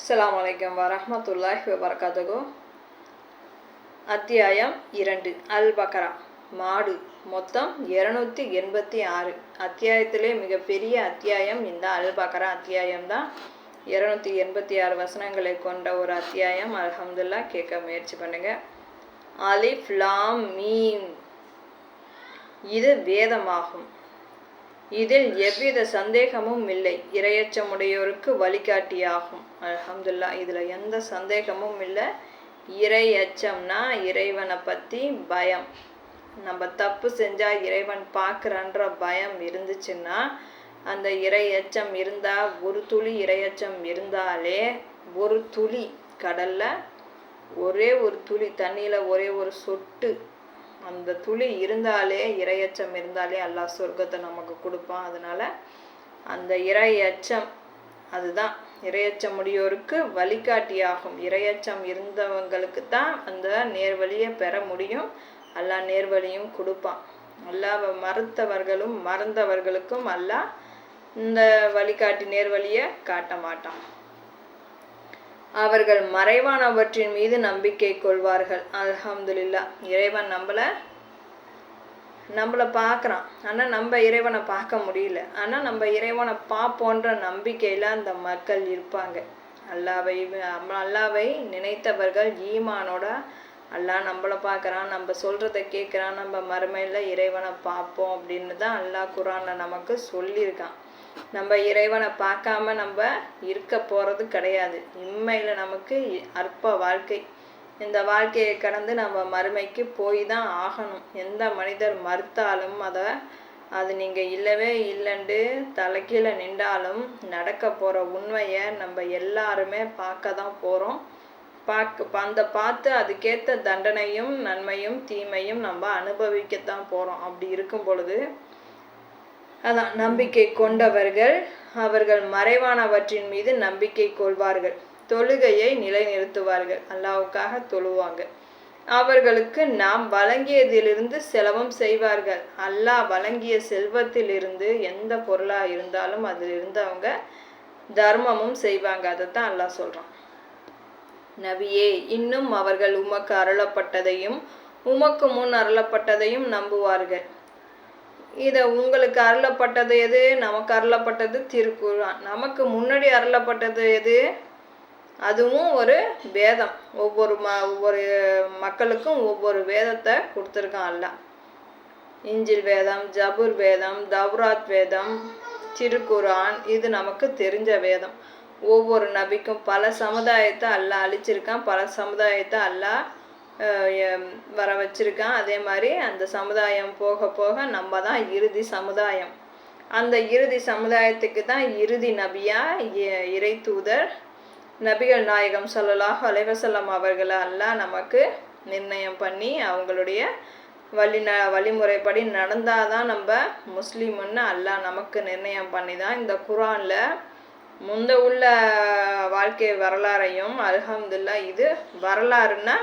அஸ்லாம் வலைக்கம் வரமத்துல்லாஹ் வபரகாத்துகு அத்தியாயம் இரண்டு. அல் பக்ரா மாடு. மொத்தம் இருநூத்தி எண்பத்தி ஆறு. அத்தியாயத்திலே மிகப்பெரிய அத்தியாயம் இந்த அல் பக்ரா அத்தியாயம் தான். இருநூத்தி எண்பத்தி ஆறு வசனங்களை கொண்ட ஒரு அத்தியாயம். அல்ஹம்துல்லா கேட்க முயற்சி பண்ணுங்க. அலிஃப் லாம் மீம். இது வேதமாகும். இதில் எவ்வித சந்தேகமும் இல்லை. இரையச்சமுடையோருக்கு வழிகாட்டியாகும். அலமதுல்லா இதில் எந்த சந்தேகமும் இல்லை. இறை அச்சம்னா இறைவனை பற்றி பயம். நம்ம தப்பு செஞ்சால் இறைவன் பார்க்குறன்ற பயம் இருந்துச்சுன்னா அந்த இறை அச்சம் இருந்தால் ஒரு துளி இரையச்சம் இருந்தாலே ஒரு துளி கடலில் ஒரே ஒரு துளி தண்ணியில் ஒரே ஒரு சொட்டு அந்த துளி இருந்தாலே இரையச்சம் இருந்தாலே எல்லா சொர்க்கத்தை நமக்கு கொடுப்பான். அதனால அந்த இறையச்சம் அதுதான். இரையச்சம் முடியோருக்கு வழிகாட்டியாகும். இரையச்சம் இருந்தவங்களுக்கு தான் அந்த நேர்வழியை பெற முடியும். எல்லா நேர்வழியும் கொடுப்பான். எல்லா மறுத்தவர்களும் மறந்தவர்களுக்கும் அல்லா இந்த வழிகாட்டி நேர்வழியை காட்ட மாட்டான். அவர்கள் மறைவானவற்றின் மீது நம்பிக்கை கொள்வார்கள். அலமதுல்லா இறைவன் நம்மளை நம்மளை பார்க்குறான். ஆனால் நம்ம இறைவனை பார்க்க முடியல. ஆனால் நம்ம இறைவனை பார்ப்போன்ற நம்பிக்கையில் அந்த மக்கள் இருப்பாங்க. அல்லாவை அல்லாவை நினைத்தவர்கள் ஈமானோட அல்லாஹ் நம்மளை பார்க்குறான் நம்ம சொல்கிறத கேட்குறான் நம்ம மறுமையில் இறைவனை பார்ப்போம் அப்படின்னு தான் அல்லாஹ் குரானில் நமக்கு சொல்லியிருக்கான். நம்ம இறைவனை பார்க்காம நம்ம இருக்க போகிறது கிடையாது. இம்மையில் நமக்கு அற்ப வாழ்க்கை. இந்த வாழ்க்கையை கடந்து நம்ம மறுமைக்கு போய் தான் ஆகணும். எந்த மனிதர் மறுத்தாலும் அதை அது நீங்கள் இல்லவே இல்லைண்டு தலைக்கீழ நின்றாலும் நடக்க போகிற உண்மையை நம்ம எல்லாருமே பார்க்க தான் போகிறோம் பார்க்க அந்த பார்த்து அதுக்கேற்ற தண்டனையும் நன்மையும் தீமையும் நம்ம அனுபவிக்கத்தான் போகிறோம் அப்படி இருக்கும் பொழுது அதான் நம்பிக்கை கொண்டவர்கள் அவர்கள் மறைவானவற்றின் மீது நம்பிக்கை கொள்வார்கள். தொழுகையை நிலைநிறுத்துவார்கள். அல்லாவுக்காக தொழுவாங்க. அவர்களுக்கு நாம் வழங்கியதிலிருந்து செலவும் செய்வார்கள். அல்லாஹ் வழங்கிய செல்வத்திலிருந்து எந்த பொருளாக இருந்தாலும் அதிலிருந்து அவங்க தர்மமும் செய்வாங்க. அதைத்தான் அல்லாஹ் சொல்கிறான் நபியே இன்னும் அவர்கள் உமக்கு அருளப்பட்டதையும் உமக்கு முன் அருளப்பட்டதையும் நம்புவார்கள். இதை உங்களுக்கு அருளப்பட்டது எது? நமக்கு அருளப்பட்டது திருக்குறான் நமக்கு முன்னாடி அருளப்பட்டது எது? அதுவும் ஒரு வேதம். ஒவ்வொரு ம ஒவ்வொரு மக்களுக்கும் ஒவ்வொரு வேதத்தை கொடுத்துருக்கான் அல்ல இஞ்சில் வேதம் ஜபுர் வேதம் தவ்ராத் வேதம் திருக்குரான் இது நமக்கு தெரிஞ்ச வேதம். ஒவ்வொரு நபிக்கும் பல சமுதாயத்தை அல்ல அழிச்சிருக்கான். பல சமுதாயத்தை அல்லாஹ் வர வச்சுருக்கான். அதே மாதிரி அந்த சமுதாயம் போக போக நம்ம தான் இறுதி சமுதாயம். அந்த இறுதி சமுதாயத்துக்கு தான் இறுதி நபியா இறை தூதர் நபிகள் நாயகம் சொல்லலாஹ் அலைவசல்லம் அவர்களை எல்லாம் நமக்கு நிர்ணயம் பண்ணி அவங்களுடைய வழி ந வழிமுறைப்படி நடந்தால் தான் நம்ம முஸ்லீம்னு அல்லாஹ் நமக்கு நிர்ணயம் பண்ணி தான் இந்த குரானில் முந்த உள்ள வாழ்க்கை வரலாறையும் அல்ஹம்துல்லா இது வரலாறுன்னா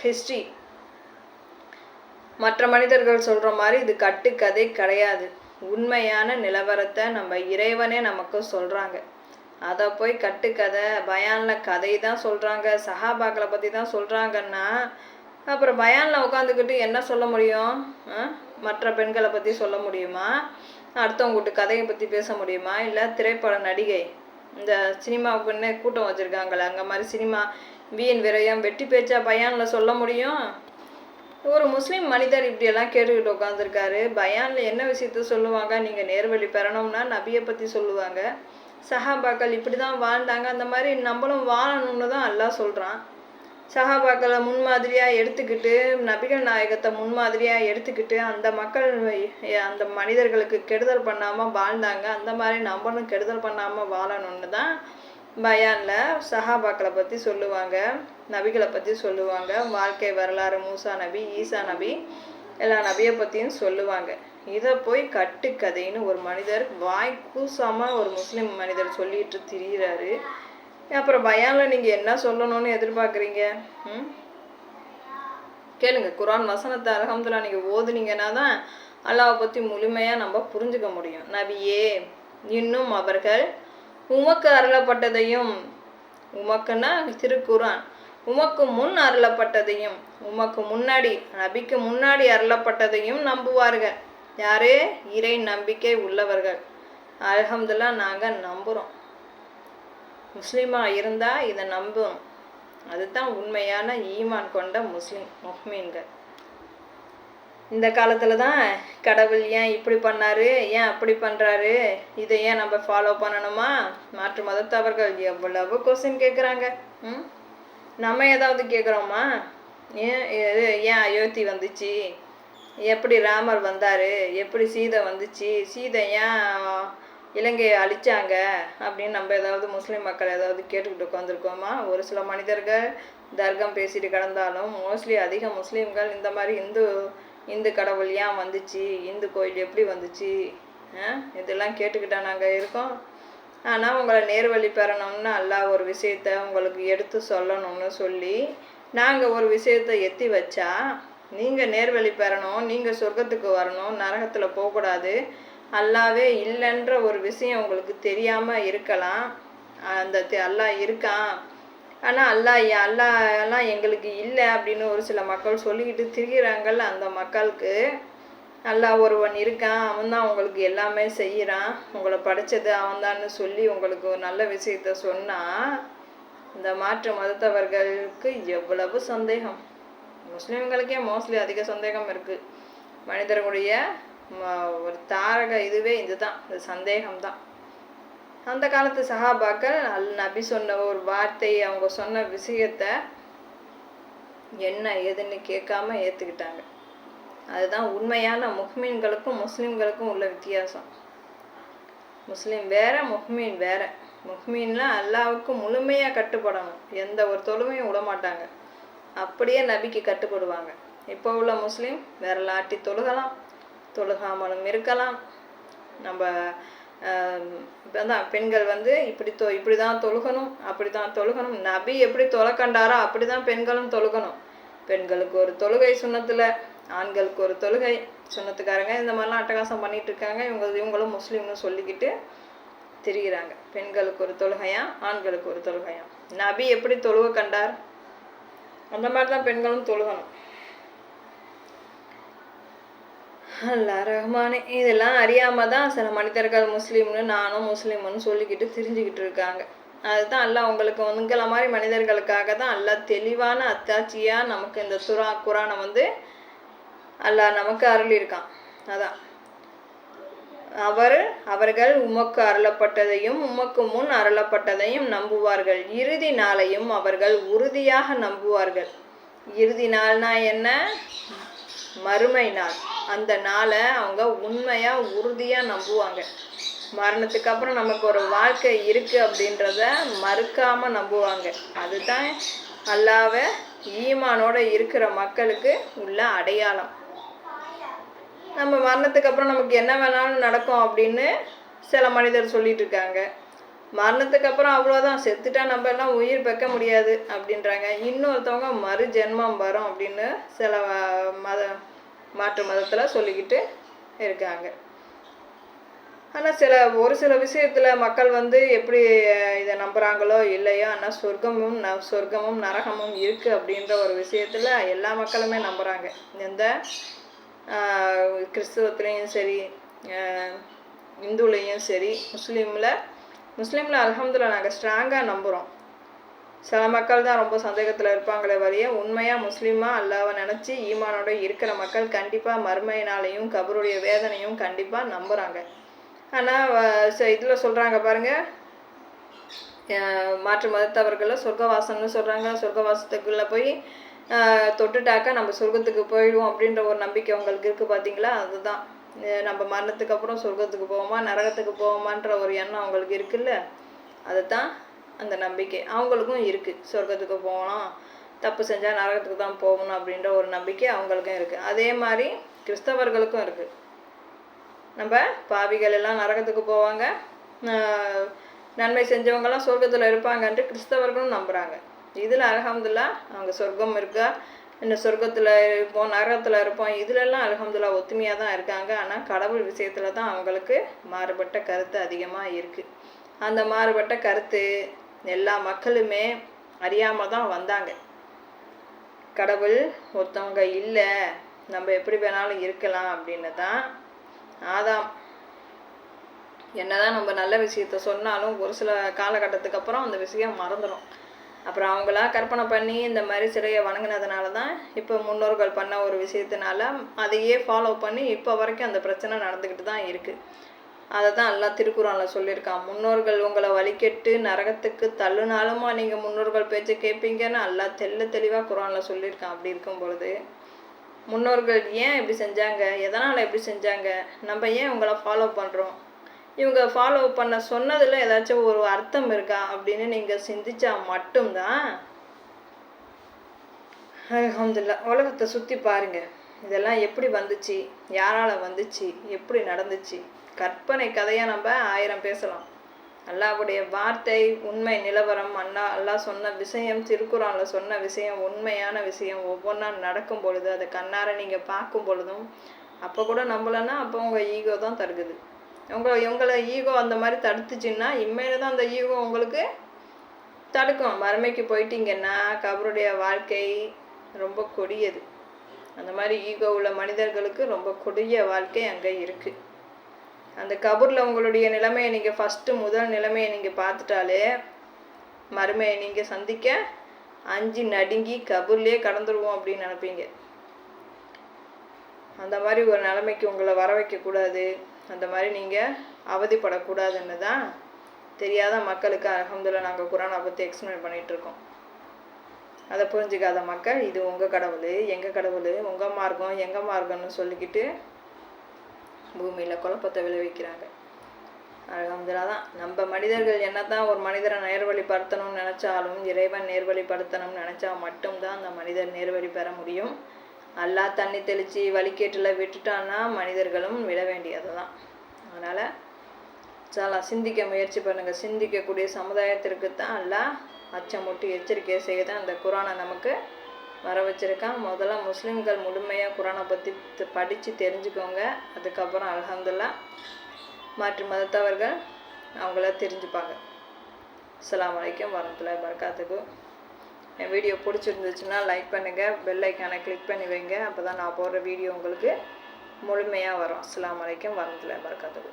ஹிஸ்ட்ரி. மற்ற மனிதர்கள் சொல்கிற மாதிரி இது கட்டுக்கதை கிடையாது. உண்மையான நிலவரத்தை நம்ம இறைவனே நமக்கு சொல்கிறாங்க அதை போய் கட்டுக்கதை பயானில் கதை தான் சொல்கிறாங்க சஹாபாக்களை பற்றி தான் சொல்கிறாங்கன்னா அப்புறம் பயானில் உட்காந்துக்கிட்டு என்ன சொல்ல முடியும்? மற்ற பெண்களை பற்றி சொல்ல முடியுமா? அடுத்தவங்க கதையை பற்றி பேச முடியுமா? இல்லை திரைப்பட நடிகை. இந்த சினிமாவுக்குன்னே கூட்டம் வச்சுருக்காங்களே அங்கே மாதிரி சினிமா வீண் விரயம் வெட்டி பேச்சா பயானில் சொல்ல முடியும்? ஒரு முஸ்லீம் மனிதர் இப்படியெல்லாம் கேட்டுக்கிட்டு உட்காந்துருக்காரு பயானில் என்ன விஷயத்த சொல்லுவாங்க? நீங்கள் நேர்வழி பெறணும்னா நபியை பற்றி சொல்லுவாங்க. சஹாபாக்கள் இப்படி தான் வாழ்ந்தாங்க. அந்த மாதிரி நம்மளும் வாழணும்னு தான் எல்லாம் சொல்கிறான் சஹாபாக்களை முன்மாதிரியாக எடுத்துக்கிட்டு நபிகள் நாயகத்தை முன்மாதிரியாக எடுத்துக்கிட்டு அந்த மக்கள் அந்த மனிதர்களுக்கு கெடுதல் பண்ணாமல் வாழ்ந்தாங்க. அந்த மாதிரி நம்மளும் கெடுதல் பண்ணாமல் வாழணும்னு தான் பயானில் சஹாபாக்களை பற்றி சொல்லுவாங்க நபிகளை பற்றி சொல்லுவாங்க. வாழ்க்கை வரலாறு மூசா நபி ஈசா நபி எல்லா நபியை பற்றியும் சொல்லுவாங்க. இதை போய் கட்டுக்கதைன்னு ஒரு மனிதர் வாய் கூசாமல் ஒரு முஸ்லீம் மனிதர் சொல்லிட்டு திரியிறாரு. அப்புறம் பயானில் நீங்கள் என்ன சொல்லணும்னு எதிர்பார்க்குறீங்க? ம்? கேளுங்க குரான் வசனத்தை அலகம்துல்லா நீங்கள் ஓதுனீங்கன்னா தான் அல்லாவை பற்றி முழுமையாக நம்ம புரிஞ்சுக்க முடியும். நபியே இன்னும் அவர்கள் உமக்கு அருளப்பட்டதையும் உமக்குன்னா திருக்குரான் உமக்கு முன் அருளப்பட்டதையும் உமக்கு முன்னாடி நபிக்கு முன்னாடி அருளப்பட்டதையும் நம்புவார்கள். யாரே? இறை நம்பிக்கை உள்ளவர்கள். அலகம்துல்லா நாங்கள் நம்புகிறோம் முஸ்லீமாக இருந்தால் இதை நம்பும். அதுதான் உண்மையான ஈமான் கொண்ட முஸ்லீம் முஹ்மீன்கள். இந்த காலத்தில் தான் கடவுள் ஏன் இப்படி பண்ணாரு? ஏன் அப்படி பண்ணுறாரு இதை ஏன் நம்ம ஃபாலோ பண்ணணுமா? மாற்று மதத்தவர்கள் எவ்வளவு கொஸ்டின் கேட்குறாங்க ம்? நம்ம ஏதாவது கேட்குறோமா ஏன் இது ஏன் அயோத்தி வந்துச்சு? எப்படி ராமர் வந்தார்? எப்படி சீதை வந்துச்சு? சீதை ஏன் இலங்கையை அழிச்சாங்க? அப்படின்னு நம்ம ஏதாவது முஸ்லீம் மக்கள் ஏதாவது கேட்டுக்கிட்டு உட்காந்துருக்கோமா ஒரு சில மனிதர்கள் தர்க்கம் பேசிட்டு கிடந்தாலும் மோஸ்ட்லி அதிக முஸ்லீம்கள் இந்த மாதிரி இந்து இந்து கடவுள் ஏன் வந்துச்சு? இந்து கோயில் எப்படி வந்துச்சு? இதெல்லாம் கேட்டுக்கிட்டா நாங்கள் இருக்கோம். ஆனால் உங்களை நேர்வழி பெறணும்னு எல்லா ஒரு விஷயத்த உங்களுக்கு எடுத்து சொல்லணும்னு சொல்லி நாங்கள் ஒரு விஷயத்தை எத்தி வச்சா நீங்கள் நேர்வழி பெறணும் நீங்கள் சொர்க்கத்துக்கு வரணும் நரகத்தில் போகக்கூடாது. அல்லாவே இல்லைன்ற ஒரு விஷயம் உங்களுக்கு தெரியாமல் இருக்கலாம். அந்த அல்லா இருக்கான். ஆனால் அல்லாஹ் ஏ- எல்லாம் எங்களுக்கு இல்லை அப்படின்னு ஒரு சில மக்கள் சொல்லிக்கிட்டு திரிகிறாங்கள்ல அந்த மக்களுக்கு. நல்லா ஒருவன் இருக்கான் அவன் தான் உங்களுக்கு எல்லாமே செய்கிறான் உங்களை படைச்சது அவன்தான்னு சொல்லி உங்களுக்கு ஒரு நல்ல விஷயத்த சொன்னால் இந்த மாற்று மதத்தவர்களுக்கு எவ்வளவு சந்தேகம். முஸ்லீம்களுக்கே மோஸ்ட்லி அதிக சந்தேகம் இருக்குது மனிதர்களுடைய ம- ஒரு தாரக இதுவே இதுதான் இந்த சந்தேகம்தான். அந்த காலத்து சஹாபாக்கள் அல் நபி சொன்ன ஒரு வார்த்தையை அவங்க சொன்ன விஷயத்தை என்ன ஏதுன்னு கேட்காம ஏற்றுக்கிட்டாங்க அதுதான் உண்மையான முஹ்மீன்களுக்கும் முஸ்லீம்களுக்கும் உள்ள வித்தியாசம். முஸ்லீம் வேற முஹ்மீன் வேற. முஹ்மீன்லாம் அல்லாவுக்கு முழுமையாக கட்டுப்படணும். எந்த ஒரு தொழுமையும் விட மாட்டாங்க. அப்படியே நபிக்கு கட்டுப்படுவாங்க. இப்போ உள்ள முஸ்லீம் விரலாட்டி தொழுகலாம். தொழுகாமலும் இருக்கலாம். நம்ம இப்போ தான் பெண்கள் வந்து இப்படி தொ இப்படி தான் தொழுகணும் அப்படி தான் தொழுகணும். நபி எப்படி தொலை அப்படி தான் பெண்களும் தொழுகணும். பெண்களுக்கு ஒரு தொழுகை சுண்ணத்தில் ஆண்களுக்கு ஒரு தொழுகை சுண்ணத்துக்காரங்க இந்த மாதிரிலாம் அட்டகாசம் பண்ணிகிட்டு இருக்காங்க. இவங்க இவங்களும் முஸ்லீம்னு சொல்லிக்கிட்டு திரிகிறாங்க பெண்களுக்கு ஒரு தொழுகையா ஆண்களுக்கு ஒரு தொழுகையா? நபி எப்படி தொழுக கண்டார்? அந்த மாதிரி தான் பெண்களும் தொழுகணும். அல்லா ரஹ்மானே இதெல்லாம் அறியாமல் தான் சில மனிதர்கள் முஸ்லீம்னு நானும் முஸ்லீம்னு சொல்லிக்கிட்டு தெரிஞ்சுக்கிட்டு இருக்காங்க. அதுதான் அல்லாஹ் உங்களுக்கு உங்களை மாதிரி மனிதர்களுக்காக தான் அல்லா தெளிவான அத்தாட்சியாக நமக்கு இந்த துரா குரானை வந்து அல்லாஹ் நமக்கு அருளியிருக்கான். அதான். அவர் அவர்கள் உமக்கு அருளப்பட்டதையும் உமக்கு முன் அருளப்பட்டதையும் நம்புவார்கள். இறுதி நாளையும் அவர்கள் உறுதியாக நம்புவார்கள். இறுதி நாள்னா என்ன? மறுமை நாள். அந்த நாளை அவங்க உண்மையாக உறுதியாக நம்புவாங்க. மரணத்துக்கு அப்புறம் நமக்கு ஒரு வாழ்க்கை இருக்குது அப்படின்றத மறுக்காமல் நம்புவாங்க. அதுதான் அல்லாவை ஈமானோட இருக்கிற மக்களுக்கு உள்ள அடையாளம். நம்ம மரணத்துக்கு அப்புறம் நமக்கு என்ன வேணாலும் நடக்கும் அப்படின்னு சில மனிதர் சொல்லிட்டு இருக்காங்க. மரணத்துக்கு அப்புறம் அவ்வளோதான் செத்துட்டா நம்ம எல்லாம் உயிர் பெக்க முடியாது அப்படின்றாங்க. இன்னொருத்தவங்க மறு ஜென்மம் வரும் அப்படின்னு சில மத மாற்று மதத்தில் சொல்லிக்கிட்டு இருக்காங்க. ஆனால் சில ஒரு சில விஷயத்தில் மக்கள் வந்து எப்படி இதை நம்புகிறாங்களோ இல்லையோ ஆனால் சொர்க்கமும் ந சொர்க்கமும் நரகமும் இருக்குது அப்படின்ற ஒரு விஷயத்தில் எல்லா மக்களுமே நம்புகிறாங்க எந்த ஆஹ், கிறிஸ்துவத்துலேயும் சரி இந்துலேயும் சரி முஸ்லீமில் முஸ்லீமில் அலமதுல்லா நாங்கள் ஸ்ட்ராங்காக நம்புகிறோம் சில மக்கள் தான் ரொம்ப சந்தேகத்தில் இருப்பாங்களே வழிய உண்மையாக முஸ்லீமாக அல்லாவை நினச்சி ஈமானோட இருக்கிற மக்கள் கண்டிப்பாக மர்மையினாலையும் கபருடைய வேதனையும் கண்டிப்பாக நம்புகிறாங்க ஆனால் இதில் சொல்கிறாங்க பாருங்கள் மாற்று மதத்தவர்களை சொர்க்கவாசம்னு சொல்கிறாங்க சொர்க்கவாசத்துக்குள்ளே போய் தொட்டுட்டாக்கா நம்ம சொர்க்கத்துக்கு போயிடுவோம் அப்படின்ற ஒரு நம்பிக்கை அவங்களுக்கு இருக்குது பார்த்தீங்களா அதுதான். நம்ம மரணத்துக்கு அப்புறம் சொர்க்கத்துக்கு போவோமா நரகத்துக்கு போவோமான்ற ஒரு எண்ணம் அவங்களுக்கு இருக்குல்ல? அதுதான் அந்த நம்பிக்கை. அவங்களுக்கும் இருக்குது சொர்க்கத்துக்கு போகலாம் தப்பு செஞ்சால் நரகத்துக்கு தான் போகணும் அப்படின்ற ஒரு நம்பிக்கை அவங்களுக்கும் இருக்குது அதே மாதிரி கிறிஸ்தவர்களுக்கும் இருக்குது நம்ம பாவிகள் எல்லாம் நரகத்துக்கு போவாங்க. நன்மை செஞ்சவங்கெல்லாம் சொர்க்கத்தில் இருப்பாங்கன்ட்டு கிறிஸ்தவர்களும் நம்புகிறாங்க இதில் அலகம்துல்லா அவங்க சொர்க்கம் இருக்கா? இந்த சொர்க்கத்தில் இருப்போம் நரகத்தில் இருப்போம். இதிலெல்லாம் அலகம்துல்லா ஒத்துமையாக தான் இருக்காங்க. ஆனால் கடவுள் விஷயத்தில் தான் அவங்களுக்கு மாறுபட்ட கருத்து அதிகமாக இருக்குது அந்த மாறுபட்ட கருத்து எல்லா மக்களுமே அறியாமல் தான் வந்தாங்க. கடவுள் ஒருத்தவங்க இல்லை நம்ம எப்படி வேணாலும் இருக்கலாம் அப்படின்னு தான் ஆதாம். என்னதான் நம்ம நல்ல விஷயத்த சொன்னாலும் ஒரு சில காலகட்டத்துக்கு அப்புறம் அந்த விஷயம் மறந்துடும் அப்புறம் அவங்களா கற்பனை பண்ணி இந்த மாதிரி சிலையை வணங்கினதுனால தான் இப்போ முன்னோர்கள் பண்ண ஒரு விஷயத்தினால அதையே ஃபாலோ பண்ணி இப்போ வரைக்கும் அந்த பிரச்சனை நடந்துக்கிட்டு தான் இருக்குது அதை தான் எல்லாம் திருக்குறானில் சொல்லியிருக்கான். முன்னோர்கள் உங்களை வழிகெட்டு நரகத்துக்கு தள்ளுனாலுமா நீங்கள் முன்னோர்கள் பேச்சை கேட்பீங்கன்னு எல்லாம் தெல்ல தெளிவாக குரானில் சொல்லியிருக்கான். அப்படி இருக்கும் பொழுது முன்னோர்கள் ஏன் இப்படி செஞ்சாங்க? எதனால் இப்படி செஞ்சாங்க? நம்ம ஏன் உங்களை ஃபாலோ பண்ணுறோம் இவங்க ஃபாலோ பண்ண சொன்னதில் ஏதாச்சும் ஒரு அர்த்தம் இருக்கா? அப்படின்னு நீங்கள் சிந்திச்சா மட்டும்தான் அஹமதுல்லா உலகத்தை சுற்றி பாருங்கள் இதெல்லாம் எப்படி வந்துச்சு? யாரால் வந்துச்சு? எப்படி நடந்துச்சு? கற்பனை கதையாக நம்ம ஆயிரம் பேசலாம். அல்லாவுடைய வார்த்தை உண்மை நிலவரம் அண்ணா அல்லாஹ் சொன்ன விஷயம் திருக்குறானில் சொன்ன விஷயம் உண்மையான விஷயம் ஒவ்வொன்றா நடக்கும் பொழுது அதை கண்ணார நீங்கள் பார்க்கும் பொழுதும் அப்போ கூட நம்மளன்னா அப்போ உங்கள் ஈகோ தான் தடுக்குது உங்கள் உங்களை ஈகோ அந்த மாதிரி தடுத்துச்சுன்னா இம்மையில தான் அந்த ஈகோ உங்களுக்கு தடுக்கும். மறுமைக்கு போயிட்டீங்கன்னா கபருடைய வாழ்க்கை ரொம்ப கொடியது. அந்த மாதிரி ஈகோ உள்ள மனிதர்களுக்கு ரொம்ப கொடிய வாழ்க்கை அங்கே இருக்குது அந்த கபூரில் உங்களுடைய நிலைமையை நீங்கள் ஃபஸ்ட்டு முதல் நிலைமையை நீங்கள் பார்த்துட்டாலே மறுமையை நீங்கள் சந்திக்க அஞ்சு நடுங்கி கபூர்லேயே கடந்துருவோம் அப்படின்னு நினைப்பீங்க. அந்த மாதிரி ஒரு நிலைமைக்கு உங்களை வர வைக்கக்கூடாது. அந்த மாதிரி நீங்கள் அவதிப்படக்கூடாதுன்னு தான் தெரியாத மக்களுக்கு அலமதுல்லா நாங்கள் குரானை பற்றி எக்ஸ்பிளைன் பண்ணிகிட்ருக்கோம் அதை புரிஞ்சுக்காத மக்கள் இது உங்கள் கடவுள் எங்கள் கடவுள் உங்கள் மார்க்கம் எங்கள் மார்க்கம்னு சொல்லிக்கிட்டு பூமியில் குழப்பத்தை விளைவிக்கிறாங்க. அலமதுல்லா தான். நம்ம மனிதர்கள் என்ன தான் ஒரு மனிதரை நேர்வழிப்படுத்தணும்னு நினச்சாலும் இறைவன் நேர்வழிப்படுத்தணும்னு நினச்சா மட்டும்தான் அந்த மனிதர் நேர்வழி பெற முடியும். அல்லா தண்ணி தெளித்து வழிகேட்டில் விட்டுட்டான்னா மனிதர்களும் விட வேண்டியது தான். அதனால் சாலா சிந்திக்க முயற்சி பண்ணுங்கள் சிந்திக்கக்கூடிய சமுதாயத்திற்கு தான் அல்லா அச்சமூட்டி எச்சரிக்கை செய்ய தான் அந்த குரானை நமக்கு வர வச்சுருக்கேன். முதல்ல முஸ்லீம்கள் முழுமையாக குரானை பற்றி படித்து தெரிஞ்சுக்கோங்க. அதுக்கப்புறம் அல்ஹம்துல்லா. மாற்று மதத்தவர்கள் அவங்கள தெரிஞ்சுப்பாங்க. அஸ்ஸலாமு அலைக்கும் வரமத்துல பரக்காத்துக்கு என் வீடியோ பிடிச்சிருந்துச்சுன்னா லைக் பண்ணுங்கள் பெல் ஐக்கானை கிளிக் பண்ணி வைங்க. அப்போ தான் நான் போடுற வீடியோ உங்களுக்கு முழுமையாக வரும். அஸ்ஸலாமு அலைக்கும் வரமத்துல பரக்காத்துக்கு